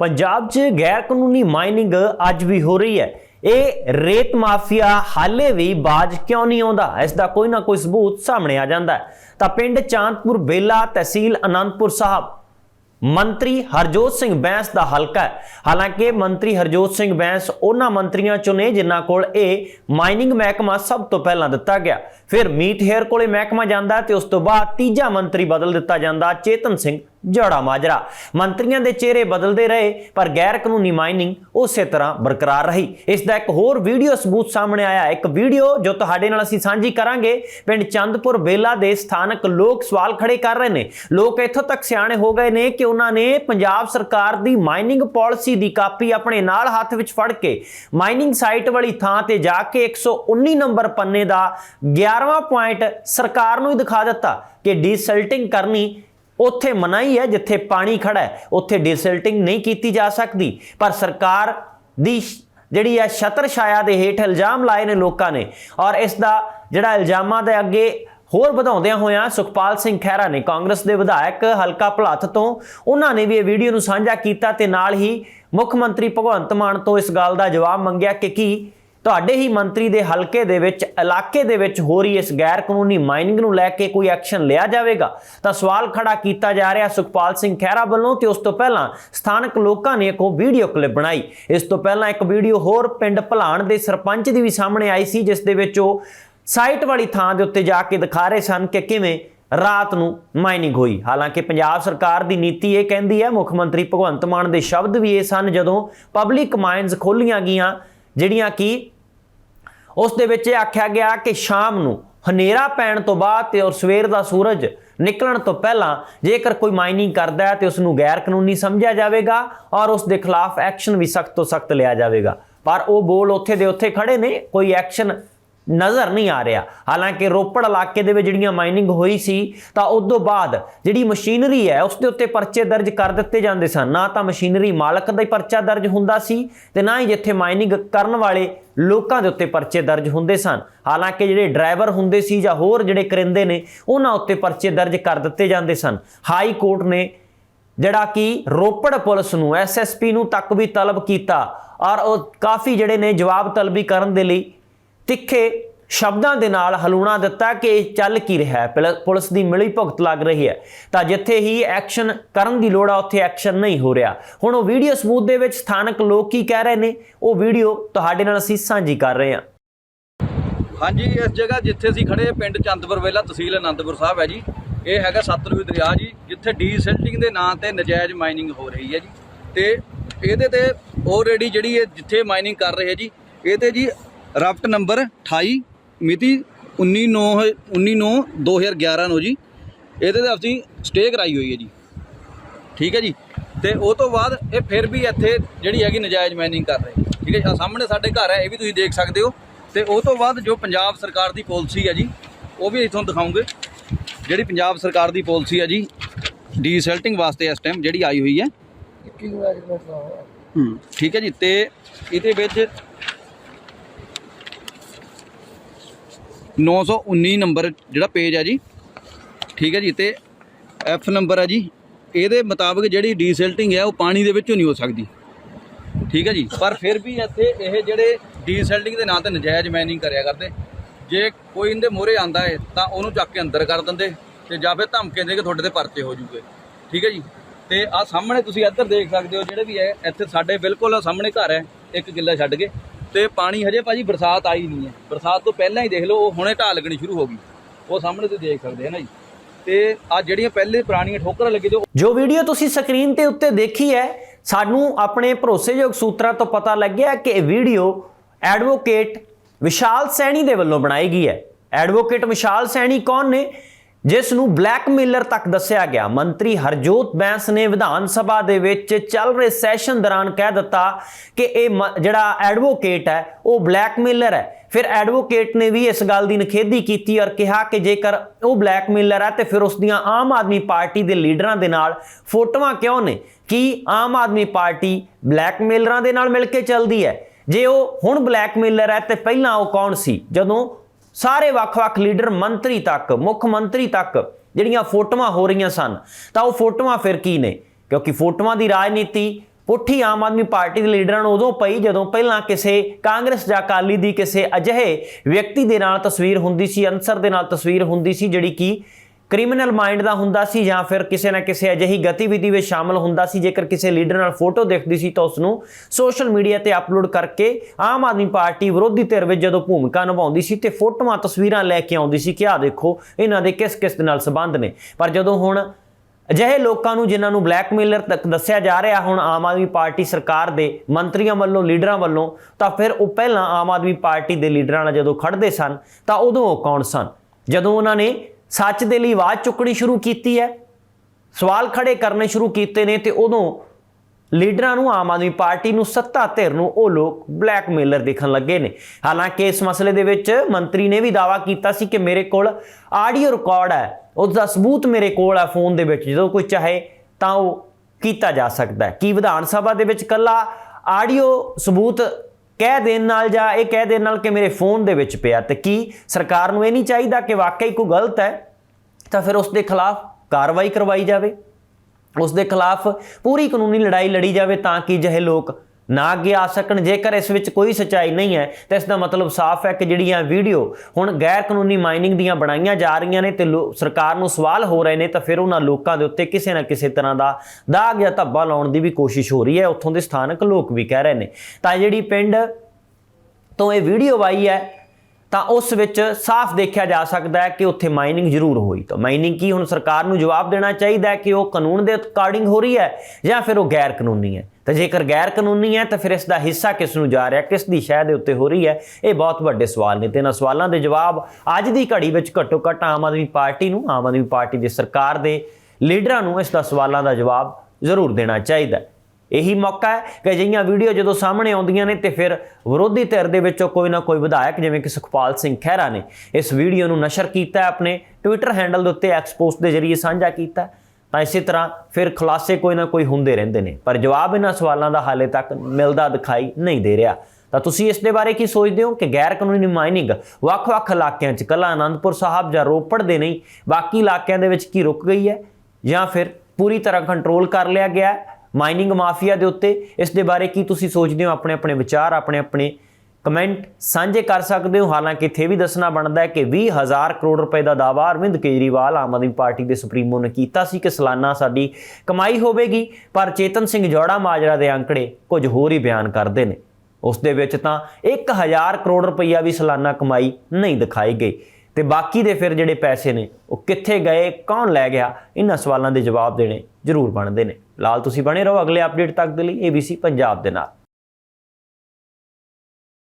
ਪੰਜਾਬ 'ਚ ਗੈਰ ਕਾਨੂੰਨੀ ਮਾਈਨਿੰਗ ਅੱਜ ਵੀ ਹੋ ਰਹੀ ਹੈ। ਇਹ ਰੇਤ ਮਾਫੀਆ ਹਾਲੇ ਵੀ ਬਾਜ ਕਿਉਂ ਨਹੀਂ ਆਉਂਦਾ? ਇਸ ਦਾ ਕੋਈ ਨਾ ਕੋਈ ਸਬੂਤ ਸਾਹਮਣੇ ਆ ਜਾਂਦਾ ਤਾਂ ਪਿੰਡ ਚਾਂਦਪੁਰ ਬੇਲਾ ਤਹਿਸੀਲ ਅਨੰਦਪੁਰ ਸਾਹਿਬ, ਮੰਤਰੀ ਹਰਜੋਤ ਸਿੰਘ ਬੈਂਸ ਦਾ ਹਲਕਾ ਹੈ। ਹਾਲਾਂਕਿ ਮੰਤਰੀ ਹਰਜੋਤ ਸਿੰਘ ਬੈਂਸ ਉਹਨਾਂ ਮੰਤਰੀਆਂ ਚੋਂ ਨੇ ਜਿਨ੍ਹਾਂ ਕੋਲ ਇਹ ਮਾਈਨਿੰਗ ਮਹਿਕਮਾ ਸਭ ਤੋਂ ਪਹਿਲਾਂ ਦਿੱਤਾ ਗਿਆ। ਫਿਰ ਮੀਤ ਹੇਅਰ ਕੋਲੇ ਮਹਿਕਮਾ ਜਾਂਦਾ ਤੇ ਉਸ ਤੋਂ ਬਾਅਦ ਤੀਜਾ ਮੰਤਰੀ ਬਦਲ ਦਿੱਤਾ ਜਾਂਦਾ। ਚੇਤਨ ਸਿੰਘ ਜੜਾ ਮਾਜਰਾ। ਮੰਤਰੀਆਂ ਦੇ ਚਿਹਰੇ ਬਦਲਦੇ ਰਹੇ, ਪਰ ਗੈਰ ਕਾਨੂੰਨੀ ਮਾਈਨਿੰਗ ਉਸੇ ਤਰ੍ਹਾਂ ਬਰਕਰਾਰ ਰਹੀ। ਇਸ ਦਾ ਇੱਕ ਹੋਰ ਵੀਡੀਓ ਸਬੂਤ ਸਾਹਮਣੇ ਆਇਆ। ਇੱਕ ਵੀਡੀਓ ਜੋ ਤੁਹਾਡੇ ਨਾਲ ਅਸੀਂ ਸਾਂਝੀ ਕਰਾਂਗੇ। ਪਿੰਡ ਚੰਦਪੁਰ ਬੇਲਾ ਦੇ ਸਥਾਨਕ ਲੋਕ ਸਵਾਲ ਖੜੇ ਕਰ ਰਹੇ ਨੇ। ਲੋਕ ਇੱਥੋਂ ਤੱਕ ਸਿਆਣੇ ਹੋ ਗਏ ਨੇ ਕਿ ਉਹਨਾਂ ਨੇ ਪੰਜਾਬ ਸਰਕਾਰ ਦੀ ਮਾਈਨਿੰਗ ਪਾਲਿਸੀ ਦੀ ਕਾਪੀ ਆਪਣੇ ਨਾਲ ਹੱਥ ਵਿੱਚ ਫੜ ਕੇ ਮਾਈਨਿੰਗ ਸਾਈਟ ਵਾਲੀ ਥਾਂ ਤੇ ਜਾ ਕੇ 119 ਨੰਬਰ ਪੰਨੇ ਦਾ 11ਵਾਂ ਪੁਆਇੰਟ ਸਰਕਾਰ ਨੂੰ ਹੀ ਦਿਖਾ ਦਿੱਤਾ ਕਿ ਡੀਸਲਟਿੰਗ ਕਰਨੀ ਉੱਥੇ ਮਨਾਹੀ ਹੈ ਜਿੱਥੇ ਪਾਣੀ ਖੜਾ ਹੈ, ਉੱਥੇ ਡੀਸਲਟਿੰਗ ਨਹੀਂ ਕੀਤੀ ਜਾ ਸਕਦੀ। ਪਰ ਸਰਕਾਰ ਦੀ ਜਿਹੜੀ ਹੈ ਛਤਰ ਛਾਇਆ ਦੇ ਹੇਠ ਇਲਜ਼ਾਮ ਲਾਏ ਨੇ ਲੋਕਾਂ ਨੇ ਔਰ ਇਸ ਦਾ ਜਿਹੜਾ ਇਲਜ਼ਾਮਾਂ ਦੇ ਅੱਗੇ ਹੋਰ ਵਧਾਉਂਦਿਆਂ ਹੋਇਆਂ ਸੁਖਪਾਲ ਸਿੰਘ ਖਹਿਰਾ ਨੇ ਕਾਂਗਰਸ ਦੇ ਵਿਧਾਇਕ ਹਲਕਾ ਭਲਾਥ ਤੋਂ ਉਹਨਾਂ ਨੇ ਵੀ ਇਹ ਵੀਡੀਓ ਨੂੰ ਸਾਂਝਾ ਕੀਤਾ ਤੇ ਨਾਲ ਹੀ ਮੁੱਖ ਮੰਤਰੀ ਭਗਵੰਤ ਮਾਨ ਤੋਂ ਇਸ ਗੱਲ ਦਾ ਜਵਾਬ ਮੰਗਿਆ ਕਿ ਕੀ ਤੁਹਾਡੇ ਹੀ ਮੰਤਰੀ ਦੇ ਹਲਕੇ ਦੇ ਵਿੱਚ, ਇਲਾਕੇ ਦੇ ਵਿੱਚ ਹੋ ਰਹੀ ਇਸ ਗੈਰ ਕਾਨੂੰਨੀ ਮਾਈਨਿੰਗ ਨੂੰ ਲੈ ਕੇ ਕੋਈ ਐਕਸ਼ਨ ਲਿਆ ਜਾਵੇਗਾ? ਤਾਂ ਸਵਾਲ ਖੜਾ ਕੀਤਾ ਜਾ ਰਿਹਾ ਸੁਖਪਾਲ ਸਿੰਘ ਖਹਿਰਾ ਵੱਲੋਂ ਤੇ ਉਸ ਤੋਂ ਪਹਿਲਾਂ ਸਥਾਨਕ ਲੋਕਾਂ ਨੇ ਇੱਕ ਉਹ ਵੀਡੀਓ ਕਲਿੱਪ ਬਣਾਈ। ਇਸ ਤੋਂ ਪਹਿਲਾਂ ਇੱਕ ਵੀਡੀਓ ਹੋਰ ਪਿੰਡ ਭਲਾਣ ਦੇ ਸਰਪੰਚ ਦੀ ਵੀ ਸਾਹਮਣੇ ਆਈ ਸੀ, ਜਿਸ ਦੇ ਵਿੱਚ ਉਹ ਸਾਈਟ ਵਾਲੀ ਥਾਂ ਦੇ ਉੱਤੇ ਜਾ ਕੇ ਦਿਖਾ ਰਹੇ ਸਨ ਕਿ ਕਿਵੇਂ ਰਾਤ ਨੂੰ ਮਾਈਨਿੰਗ ਹੋਈ। ਹਾਲਾਂਕਿ ਪੰਜਾਬ ਸਰਕਾਰ ਦੀ ਨੀਤੀ ਇਹ ਕਹਿੰਦੀ ਹੈ, ਮੁੱਖ ਮੰਤਰੀ ਭਗਵੰਤ ਮਾਨ ਦੇ ਸ਼ਬਦ ਵੀ ਇਹ ਸਨ ਜਦੋਂ ਪਬਲਿਕ ਮਾਈਨਸ ਖੋਲੀਆਂ ਗਈਆਂ, ਜਿਹੜੀਆਂ ਕਿ ਉਸ ਦੇ ਵਿੱਚ ਇਹ ਆਖਿਆ ਗਿਆ ਕਿ ਸ਼ਾਮ ਨੂੰ ਹਨੇਰਾ ਪੈਣ ਤੋਂ ਬਾਅਦ ਤੇ ਔਰ ਸਵੇਰ ਦਾ ਸੂਰਜ ਨਿਕਲਣ ਤੋਂ ਪਹਿਲਾਂ ਜੇਕਰ ਕੋਈ ਮਾਈਨਿੰਗ ਕਰਦਾ ਹੈ ਤੇ ਉਸ ਨੂੰ ਗੈਰ ਕਾਨੂੰਨੀ ਸਮਝਿਆ ਜਾਵੇਗਾ ਔਰ ਉਸ ਦੇ ਖਿਲਾਫ ਐਕਸ਼ਨ ਵੀ ਸਖਤ ਤੋਂ ਸਖਤ ਲਿਆ ਜਾਵੇਗਾ। ਪਰ ਉਹ ਬੋਲ ਉੱਥੇ ਦੇ ਉੱਥੇ ਖੜੇ ਨੇ, ਕੋਈ ਐਕਸ਼ਨ ਨਜ਼ਰ ਨਹੀਂ ਆ ਰਿਹਾ। ਹਾਲਾਂਕਿ ਰੋਪੜ ਇਲਾਕੇ ਦੇ ਵਿੱਚ ਜਿਹੜੀਆਂ ਮਾਈਨਿੰਗ ਹੋਈ ਸੀ, ਤਾਂ ਉਸ ਤੋਂ ਬਾਅਦ ਜਿਹੜੀ ਮਸ਼ੀਨਰੀ ਹੈ, ਉਸ ਦੇ ਉੱਤੇ ਪਰਚੇ ਦਰਜ ਕਰ ਦਿੱਤੇ ਜਾਂਦੇ ਸਨ। ਨਾ ਤਾਂ ਮਸ਼ੀਨਰੀ ਮਾਲਕ ਦਾ ਹੀ ਪਰਚਾ ਦਰਜ ਹੁੰਦਾ ਸੀ ਤੇ ਨਾ ਹੀ ਜਿੱਥੇ ਮਾਈਨਿੰਗ ਕਰਨ ਵਾਲੇ ਲੋਕਾਂ ਦੇ ਉੱਤੇ ਪਰਚੇ ਦਰਜ ਹੁੰਦੇ ਸਨ। ਹਾਲਾਂਕਿ ਜਿਹੜੇ ਡਰਾਈਵਰ ਹੁੰਦੇ ਸੀ ਜਾਂ ਹੋਰ ਜਿਹੜੇ ਕਰਿੰਦੇ ਨੇ, ਉਹਨਾਂ ਉੱਤੇ ਪਰਚੇ ਦਰਜ ਕਰ ਦਿੱਤੇ ਜਾਂਦੇ ਸਨ। ਹਾਈ ਕੋਰਟ ਨੇ ਜਿਹੜਾ ਕਿ ਰੋਪੜ ਪੁਲਿਸ ਨੂੰ ਐਸਐਸਪੀ ਨੂੰ ਤੱਕ ਵੀ ਤਲਬ ਕੀਤਾ ਔਰ ਉਹ ਕਾਫੀ ਜਿਹੜੇ ਨੇ ਜਵਾਬ ਤਲਬੀ ਕਰਨ ਦੇ ਲਈ ਤਿੱਖੇ ਸ਼ਬਦਾਂ ਦੇ ਨਾਲ ਹਲੂਣਾ ਦਿੱਤਾ ਕਿ ਇਹ ਚੱਲ ਕੀ ਰਿਹਾ ਹੈ। ਪੁਲਿਸ ਦੀ ਮਿਲੀ ਭੁਗਤ ਲੱਗ ਰਹੀ ਹੈ। ਤਾਂ ਜਿੱਥੇ ਹੀ ਐਕਸ਼ਨ ਕਰਨ ਦੀ ਲੋੜ ਆ, ਉੱਥੇ ਐਕਸ਼ਨ ਨਹੀਂ ਹੋ ਰਿਹਾ। ਹੁਣ ਉਹ ਵੀਡੀਓ ਸਬੂਤ ਦੇ ਵਿੱਚ ਸਥਾਨਕ ਲੋਕ ਕੀ ਕਹਿ ਰਹੇ ਨੇ? ਉਹ ਵੀਡੀਓ ਤੁਹਾਡੇ ਨਾਲ ਅਸੀਂ ਸਾਂਝੀ ਕਰ ਰਹੇ ਹਾਂ। ਹਾਂਜੀ, ਇਸ ਜਗ੍ਹਾ ਜਿੱਥੇ ਅਸੀਂ ਖੜੇ ਪਿੰਡ ਚੰਦਪੁਰ ਵੇਲਾ, ਤਹਿਸੀਲ ਅਨੰਦਪੁਰ ਸਾਹਿਬ ਹੈ ਜੀ। ਇਹ ਹੈਗਾ ਸਤਲੁਜ ਦਰਿਆ ਜੀ, ਜਿੱਥੇ ਡੀਸੈਲਟਿੰਗ ਦੇ ਨਾਂ ਤੇ ਨਜਾਇਜ਼ ਮਾਈਨਿੰਗ ਹੋ ਰਹੀ ਹੈ ਜੀ। ਤੇ ਇਹਦੇ ਤੇ ਆਲਰੇਡੀ ਜਿਹੜੀ ਇਹ ਜਿੱਥੇ ਮਾਈਨਿੰਗ ਕਰ ਰਹੇ ਜੀ, ਇਹ ਤੇ ਜੀ ਰਫਟ ਨੰਬਰ 28 ਮਿਤੀ 19 19 2011 ਨੂੰ ਜੀ। ਇਹਦੇ ਤੇ ਅਸੀਂ ਸਟੇ ਕਰਾਈ ਹੋਈ ਹੈ ਜੀ। ਠੀਕ ਹੈ ਜੀ? ਤੇ ਉਹ ਤੋਂ ਬਾਅਦ ਇਹ ਫਿਰ ਵੀ ਇੱਥੇ ਜਿਹੜੀ ਹੈਗੀ ਨਜਾਇਜ਼ ਮਾਈਨਿੰਗ ਕਰ ਰਹੇ। ਠੀਕ ਹੈ ਜੀ? ਸਾਹਮਣੇ ਸਾਡੇ ਘਰ ਹੈ ਇਹ ਵੀ ਤੁਸੀਂ ਦੇਖ ਸਕਦੇ ਹੋ। ਤੇ ਉਹ ਤੋਂ ਬਾਅਦ ਜੋ ਪੰਜਾਬ ਸਰਕਾਰ ਦੀ ਪਾਲਿਸੀ ਹੈ ਜੀ ਉਹ ਵੀ ਇਥੋਂ ਦਿਖਾਉਂਗੇ। ਜਿਹੜੀ ਪੰਜਾਬ ਸਰਕਾਰ ਦੀ ਪਾਲਿਸੀ ਹੈ ਜੀ ਡੀਸੈਲਟਿੰਗ ਵਾਸਤੇ ਇਸ ਟਾਈਮ ਜਿਹੜੀ ਆਈ ਹੋਈ ਹੈ। ਹੂੰ ਠੀਕ ਹੈ ਜੀ? ਤੇ ਇਹਦੇ ਵਿੱਚ 919 ਨੰਬਰ ਜਿਹੜਾ ਪੇਜ ਹੈ ਜੀ, ਠੀਕ ਹੈ ਜੀ, ਤੇ ਐਫ ਨੰਬਰ ਹੈ ਜੀ, ਇਹਦੇ ਮੁਤਾਬਕ ਜਿਹੜੀ ਡੀਸੈਲਟਿੰਗ ਹੈ ਉਹ ਪਾਣੀ ਦੇ ਵਿੱਚੋਂ ਨਹੀਂ ਹੋ ਸਕਦੀ। ਠੀਕ ਹੈ ਜੀ, ਪਰ ਫਿਰ ਵੀ ਇੱਥੇ ਇਹ ਜਿਹੜੇ ਡੀਸੈਲਟਿੰਗ ਦੇ ਨਾਂ ਤੇ ਨਜਾਇਜ਼ ਮਾਈਨਿੰਗ ਕਰਿਆ ਕਰਦੇ। ਜੇ ਕੋਈ ਇਹਦੇ ਮੋਹਰੇ ਆਂਦਾ ਹੈ ਤਾਂ ਉਹਨੂੰ ਚੱਕ ਕੇ ਅੰਦਰ ਕਰ ਦਿੰਦੇ ਤੇ ਜਾਂ ਫਿਰ ਧਮਕੇ ਦੇ ਕੇ ਤੁਹਾਡੇ ਤੇ ਪਰਚੇ ਹੋ ਜੂਗੇ। ਠੀਕ ਹੈ ਜੀ, ਤੇ ਆ ਸਾਹਮਣੇ ਤੁਸੀਂ ਇੱਧਰ ਦੇਖ ਸਕਦੇ ਹੋ ਜਿਹੜੇ ਵੀ ਹੈ, ਇੱਥੇ ਸਾਡੇ ਬਿਲਕੁਲ ਸਾਹਮਣੇ ਘਰ ਹੈ, ਇੱਕ ਕਿੱਲਾ ਛੱਡ ਕੇ। ਤੇ ਪਾਣੀ ਹਜੇ ਭਾਜੀ ਬਰਸਾਤ ਆਈ ਨਹੀਂ ਹੈ। ਬਰਸਾਤ ਤੋਂ ਪਹਿਲਾਂ ਹੀ ਦੇਖ ਲਓ, ਉਹ ਹੁਣੇ ਢਾਹ ਲੱਗਣੀ ਸ਼ੁਰੂ ਹੋ ਗਈ। ਉਹ ਸਾਹਮਣੇ ਤੁਸੀਂ ਦੇਖ ਸਕਦੇ ਹੋ ਨਾ ਜੀ। ਤੇ ਆ ਜਿਹੜੀਆਂ ਪਹਿਲੇ ਪੁਰਾਣੀਆਂ ਠੋਕਰਾਂ ਲੱਗੀ ਤੇ ਜੋ ਵੀਡੀਓ ਤੁਸੀਂ ਸਕਰੀਨ ਤੇ ਉੱਤੇ ਦੇਖੀ ਹੈ, ਸਾਨੂੰ ਆਪਣੇ ਭਰੋਸੇਯੋਗ ਸੂਤਰਾਂ ਤੋਂ ਪਤਾ ਲੱਗਿਆ ਕਿ ਇਹ ਵੀਡੀਓ ਐਡਵੋਕੇਟ ਵਿਸ਼ਾਲ ਸੈਣੀ ਦੇ ਵੱਲੋਂ ਬਣਾਈ ਗਈ ਹੈ। ਐਡਵੋਕੇਟ ਵਿਸ਼ਾਲ ਸੈਣੀ ਕੌਣ ਨੇ? ਜਿਸ ਨੂੰ ਬਲੈਕਮੇਲਰ ਤੱਕ ਦੱਸਿਆ ਗਿਆ, ਮੰਤਰੀ ਹਰਜੋਤ ਬੈਂਸ ਨੇ ਵਿਧਾਨ ਸਭਾ ਦੇ ਵਿੱਚ ਚੱਲ ਰਹੇ ਸੈਸ਼ਨ ਦੌਰਾਨ ਕਹਿ ਦਿੱਤਾ ਕਿ ਇਹ ਮ- ਜਿਹੜਾ ਐਡਵੋਕੇਟ ਹੈ, ਉਹ ਬਲੈਕਮੇਲਰ ਹੈ। ਫਿਰ ਐਡਵੋਕੇਟ ਨੇ ਵੀ ਇਸ ਗੱਲ ਦੀ ਨਖੇਦੀ ਕੀਤੀ ਔਰ ਕਿਹਾ ਕਿ ਜੇਕਰ ਉਹ ਬਲੈਕਮੇਲਰ ਹੈ, ਤੇ ਫਿਰ ਉਸ ਦੀਆਂ ਆਮ ਆਦਮੀ ਪਾਰਟੀ ਦੇ ਲੀਡਰਾਂ ਦੇ ਨਾਲ ਫੋਟੋਆਂ ਕਿਉਂ ਨੇ? ਕੀ ਆਮ ਆਦਮੀ ਪਾਰਟੀ ਬਲੈਕਮੇਲਰਾਂ ਦੇ ਨਾਲ ਮਿਲ ਕੇ ਚੱਲਦੀ ਹੈ? ਜੇ ਉਹ ਹੁਣ ਬਲੈਕਮੇਲਰ ਹੈ, ਤੇ ਪਹਿਲਾਂ ਉਹ ਕੌਣ ਸੀ? ਜਦੋਂ ਸਾਰੇ ਵੱਖ-ਵੱਖ ਲੀਡਰ ਮੰਤਰੀ ਤੱਕ, ਮੁੱਖ ਮੰਤਰੀ ਤੱਕ ਜਿਹੜੀਆਂ ਫੋਟੋਆਂ ਹੋ ਰਹੀਆਂ ਸਨ, ਤਾਂ ਉਹ ਫੋਟੋਆਂ ਫਿਰ ਕੀ ਨੇ? ਕਿਉਂਕਿ ਫੋਟੋਆਂ ਦੀ ਰਾਜਨੀਤੀ ਪੁੱਠੀ ਆਮ ਆਦਮੀ ਪਾਰਟੀ ਦੇ ਲੀਡਰਾਂ ਨੂੰ ਉਦੋਂ ਪਈ ਜਦੋਂ ਪਹਿਲਾਂ ਕਿਸੇ ਕਾਂਗਰਸ ਜਾਂ ਅਕਾਲੀ ਦੀ ਕਿਸੇ ਅਜਿਹੇ ਵਿਅਕਤੀ ਦੇ ਨਾਲ ਤਸਵੀਰ ਹੁੰਦੀ ਸੀ ਅਨਸਰ ਦੇ ਨਾਲ ਤਸਵੀਰ ਹੁੰਦੀ ਸੀ, ਜਿਹੜੀ ਕਿ ਕ੍ਰਿਮੀਨਲ ਮਾਈਂਡ ਦਾ ਹੁੰਦਾ ਸੀ ਜਾਂ ਫਿਰ ਕਿਸੇ ਨਾ ਕਿਸੇ ਅਜਿਹੀ ਗਤੀਵਿਧੀ ਵਿੱਚ ਸ਼ਾਮਲ ਹੁੰਦਾ ਸੀ, ਜੇਕਰ ਕਿਸੇ ਲੀਡਰ ਨਾਲ ਫੋਟੋ ਦੇਖਦੀ ਸੀ ਤਾਂ ਉਸ ਨੂੰ ਸੋਸ਼ਲ ਮੀਡੀਆ ਤੇ ਅਪਲੋਡ ਕਰਕੇ ਆਮ ਆਦਮੀ ਪਾਰਟੀ ਵਿਰੋਧੀ ਧਿਰ ਵਿੱਚ ਜਦੋਂ ਭੂਮਿਕਾ ਨਿਭਾਉਂਦੀ ਸੀ ਤੇ ਫੋਟੋਆਂ, ਤਸਵੀਰਾਂ ਲੈ ਕੇ ਆਉਂਦੀ ਸੀ ਕਿ ਆਹ ਦੇਖੋ, ਇਹਨਾਂ ਦੇ ਕਿਸ ਕਿਸ ਦੇ ਨਾਲ ਸੰਬੰਧ ਨੇ। ਪਰ ਜਦੋਂ ਹੁਣ ਅਜਿਹੇ ਲੋਕਾਂ ਨੂੰ ਜਿਨ੍ਹਾਂ ਨੂੰ ਬਲੈਕਮੇਲਰ ਤੱਕ ਦੱਸਿਆ ਜਾ ਰਿਹਾ, ਹੁਣ ਆਮ ਆਦਮੀ ਪਾਰਟੀ ਸਰਕਾਰ ਦੇ ਮੰਤਰੀਆਂ ਵੱਲੋਂ, ਲੀਡਰਾਂ ਵੱਲੋਂ, ਤਾਂ ਫਿਰ ਉਹ ਪਹਿਲਾਂ ਆਮ ਆਦਮੀ ਪਾਰਟੀ ਦੇ ਲੀਡਰਾਂ ਨਾਲ ਜਦੋਂ ਖੜਦੇ ਸਨ, ਤਾਂ ਉਦੋਂ ਉਹ ਕੌਣ ਸਨ? ਜਦੋਂ ਉਹਨਾਂ ਨੇ ਸੱਚ ਦੇ ਲਈ ਆਵਾਜ਼ ਚੁੱਕਣੀ ਸ਼ੁਰੂ ਕੀਤੀ ਹੈ। ਸਵਾਲ ਖੜੇ ਕਰਨੇ ਸ਼ੁਰੂ ਕੀਤੇ ਨੇ ਤੇ ਉਦੋਂ ਲੀਡਰਾਂ ਨੂੰ ਆਮ ਆਦਮੀ ਪਾਰਟੀ ਨੂੰ ਸੱਤਾ ਧਿਰ ਨੂੰ ਉਹ ਲੋਕ ਬਲੈਕਮੇਲਰ ਦੇਖਣ ਲੱਗੇ ਨੇ। ਹਾਲਾਂਕਿ ਇਸ ਮਸਲੇ ਦੇ ਵਿੱਚ ਮੰਤਰੀ ਨੇ ਵੀ ਦਾਵਾ ਕੀਤਾ ਸੀ ਕਿ ਮੇਰੇ ਕੋਲ ਆਡੀਓ ਰਿਕਾਰਡ ਹੈ। ਉਸ ਦਾ ਸਬੂਤ ਮੇਰੇ ਕੋਲ ਹੈ ਫੋਨ ਦੇ ਵਿੱਚ, ਜਦੋਂ ਕੋਈ ਚਾਹੇ ਤਾਂ ਉਹ ਕੀਤਾ ਜਾ ਸਕਦਾ ਹੈ। ਕੀ ਵਿਧਾਨ ਸਭਾ ਦੇ ਵਿੱਚ ਕੱਲਾ ਆਡੀਓ ਸਬੂਤ ਕਹਿ ਦੇਣ ਨਾਲ ਜਾਂ ਇਹ ਕਹਿ ਦੇਣ ਨਾਲ ਕਿ ਮੇਰੇ ਫੋਨ ਦੇ ਵਿੱਚ ਪਿਆ ਤੇ ਕੀ ਸਰਕਾਰ ਨੂੰ ਇਹ ਨਹੀਂ ਚਾਹੀਦਾ ਕਿ ਵਾਕਈ ਕੋਈ ਗਲਤ ਹੈ? ਤਾਂ ਫਿਰ ਉਸ ਦੇ ਖਿਲਾਫ ਕਾਰਵਾਈ ਕਰਵਾਈ ਜਾਵੇ। ਉਸ ਦੇ ਖਿਲਾਫ ਪੂਰੀ ਕਾਨੂੰਨੀ ਲੜਾਈ ਲੜੀ ਜਾਵੇ ਤਾਂ ਕਿ ਜਿਹੇ ਲੋਕ ਨਾ ਅੱਗੇ ਆ ਸਕਣ, ਜੇਕਰ ਇਸ ਵਿੱਚ ਕੋਈ ਸਚਾਈ ਨਹੀਂ ਹੈ, ਤਾਂ ਇਸ ਦਾ ਮਤਲਬ ਸਾਫ਼ ਹੈ ਕਿ ਜਿਹੜੀਆਂ ਵੀਡੀਓ ਹੁਣ ਗੈਰ ਕਾਨੂੰਨੀ ਮਾਈਨਿੰਗ ਦੀਆਂ ਬਣਾਈਆਂ ਜਾ ਰਹੀਆਂ ਨੇ ਤੇ ਲੋ- ਸਰਕਾਰ ਨੂੰ ਸਵਾਲ ਹੋ ਰਹੇ ਨੇ, ਤਾਂ ਫਿਰ ਉਹਨਾਂ ਲੋਕਾਂ ਦੇ ਉੱਤੇ ਕਿਸੇ ਨਾ ਕਿਸੇ ਤਰ੍ਹਾਂ ਦਾ ਦਾਗ ਜਾਂ ਧੱਬਾ ਲਾਉਣ ਦੀ ਵੀ ਕੋਸ਼ਿਸ਼ ਹੋ ਰਹੀ ਹੈ। ਉੱਥੋਂ ਦੇ ਸਥਾਨਕ ਲੋਕ ਵੀ ਕਹਿ ਰਹੇ ਨੇ। ਤਾਂ ਜਿਹੜੀ ਪਿੰਡ ਤੋਂ ਇਹ ਵੀਡੀਓ ਆਈ ਹੈ ਤਾਂ ਉਸ ਵਿੱਚ ਸਾਫ਼ ਦੇਖਿਆ ਜਾ ਸਕਦਾ ਹੈ ਕਿ ਉੱਥੇ ਮਾਈਨਿੰਗ ਜ਼ਰੂਰ ਹੋਈ ਤਾਂ ਮਾਈਨਿੰਗ ਕੀ ਹੁਣ ਸਰਕਾਰ ਨੂੰ ਜਵਾਬ ਦੇਣਾ ਚਾਹੀਦਾ ਹੈ ਕਿ ਉਹ ਕਾਨੂੰਨ ਦੇ ਅਕੋਰਡਿੰਗ ਹੋ ਰਹੀ ਹੈ ਜਾਂ ਫਿਰ ਉਹ ਗੈਰ ਕਾਨੂੰਨੀ ਹੈ? ਤਾਂ ਜੇਕਰ ਗੈਰ ਕਾਨੂੰਨੀ ਹੈ ਤਾਂ ਫਿਰ ਇਸ ਦਾ ਹਿੱਸਾ ਕਿਸ ਨੂੰ ਜਾ ਰਿਹਾ, ਕਿਸ ਦੀ ਸ਼ਹਿ ਦੇ ਉੱਤੇ ਹੋ ਰਹੀ ਹੈ? ਇਹ ਬਹੁਤ ਵੱਡੇ ਸਵਾਲ ਨੇ ਤੇ ਇਹਨਾਂ ਸਵਾਲਾਂ ਦੇ ਜਵਾਬ ਅੱਜ ਦੀ ਘੜੀ ਵਿੱਚ ਘੱਟੋ ਘੱਟ ਆਮ ਆਦਮੀ ਪਾਰਟੀ ਨੂੰ, ਆਮ ਆਦਮੀ ਪਾਰਟੀ ਦੀ ਸਰਕਾਰ ਦੇ ਲੀਡਰਾਂ ਨੂੰ ਇਸ ਦਾ ਸਵਾਲਾਂ ਦਾ ਜਵਾਬ ਜ਼ਰੂਰ ਦੇਣਾ ਚਾਹੀਦਾ ਹੈ। ਇਹੀ ਮੌਕਾ ਹੈ ਕਿ ਅਜਿਹੀਆਂ ਵੀਡੀਓ ਜਦੋਂ ਸਾਹਮਣੇ ਆਉਂਦੀਆਂ ਨੇ ਤੇ ਫਿਰ ਵਿਰੋਧੀ ਧਿਰ ਦੇ ਵਿੱਚੋਂ ਕੋਈ ਨਾ ਕੋਈ ਵਿਧਾਇਕ ਜਿਵੇਂ ਕਿ ਸੁਖਪਾਲ ਸਿੰਘ ਖਹਿਰਾ ਨੇ ਇਸ ਵੀਡੀਓ ਨੂੰ ਨਸ਼ਰ ਕੀਤਾ ਆਪਣੇ ਟਵਿੱਟਰ ਹੈਂਡਲ ਦੇ ਉੱਤੇ ਐਕਸਪੋਸਟ ਦੇ ਜ਼ਰੀਏ ਸਾਂਝਾ ਕੀਤਾ ਤਾਂ ਇਸੇ ਤਰ੍ਹਾਂ ਫਿਰ ਖੁਲਾਸੇ ਕੋਈ ਨਾ ਕੋਈ ਹੁੰਦੇ ਰਹਿੰਦੇ ਨੇ, ਪਰ ਜਵਾਬ ਇਹਨਾਂ ਸਵਾਲਾਂ ਦਾ ਹਾਲੇ ਤੱਕ ਮਿਲਦਾ ਦਿਖਾਈ ਨਹੀਂ ਦੇ ਰਿਹਾ। ਤਾਂ ਤੁਸੀਂ ਇਸ ਦੇ ਬਾਰੇ ਕੀ ਸੋਚਦੇ ਹੋ ਕਿ ਗੈਰ ਕਾਨੂੰਨੀ ਮਾਈਨਿੰਗ ਵੱਖ-ਵੱਖ ਇਲਾਕਿਆਂ 'ਚ ਕੱਲਾ ਆਨੰਦਪੁਰ ਸਾਹਿਬ ਜਾਂ ਰੋਪੜ ਦੇ ਨਹੀਂ, ਬਾਕੀ ਇਲਾਕਿਆਂ ਦੇ ਵਿੱਚ ਕੀ ਰੁਕ ਗਈ ਹੈ ਜਾਂ ਫਿਰ ਪੂਰੀ ਤਰ੍ਹਾਂ ਕੰਟਰੋਲ ਕਰ ਲਿਆ ਗਿਆ ਹੈ? ਮਾਈਨਿੰਗ ਮਾਫੀਆ ਦੇ ਉੱਤੇ। ਇਸ ਦੇ ਬਾਰੇ ਕੀ ਤੁਸੀਂ ਸੋਚਦੇ ਹੋ? ਆਪਣੇ ਆਪਣੇ ਵਿਚਾਰ, ਆਪਣੇ ਆਪਣੇ ਕਮੈਂਟ ਸਾਂਝੇ ਕਰ ਸਕਦੇ ਹੋ। ਹਾਲਾਂਕਿ ਇੱਥੇ ਵੀ ਦੱਸਣਾ ਬਣਦਾ ਹੈ ਕਿ 20000 ਕਰੋੜ ਰੁਪਏ ਦਾ ਦਾਅਵਾ ਅਰਵਿੰਦ ਕੇਜਰੀਵਾਲ ਆਮ ਆਦਮੀ ਪਾਰਟੀ ਦੇ ਸੁਪਰੀਮੋ ਨੇ ਕੀਤਾ ਸੀ ਕਿ ਸਾਲਾਨਾ ਸਾਡੀ ਕਮਾਈ ਹੋਵੇਗੀ, ਪਰ ਚੇਤਨ ਸਿੰਘ ਜੋੜਾ ਮਾਜਰਾ ਦੇ ਅੰਕੜੇ ਕੁਝ ਹੋਰ ਹੀ ਬਿਆਨ ਕਰਦੇ ਨੇ। ਉਸ ਦੇ ਵਿੱਚ ਤਾਂ 1000 ਕਰੋੜ ਰੁਪਈਆ ਵੀ ਸਾਲਾਨਾ ਕਮਾਈ ਨਹੀਂ ਦਿਖਾਈ ਗਈ। ਤੇ ਬਾਕੀ ਦੇ ਫਿਰ ਜਿਹੜੇ ਪੈਸੇ ਨੇ, ਉਹ ਕਿੱਥੇ ਗਏ, ਕੌਣ ਲੈ ਗਿਆ ਇਹਨਾਂ ਸਵਾਲਾਂ ਦੇ ਜਵਾਬ ਦੇਣੇ ਜ਼ਰੂਰ ਬਣਦੇ ਨੇ। ਲਾਲ ਤੁਸੀਂ ਬਣੇ ਰਹੋ ਅਗਲੇ ਅਪਡੇਟ ਤੱਕ ਦੇ ਲਈ ABC ਪੰਜਾਬ ਦੇ ਨਾਲ।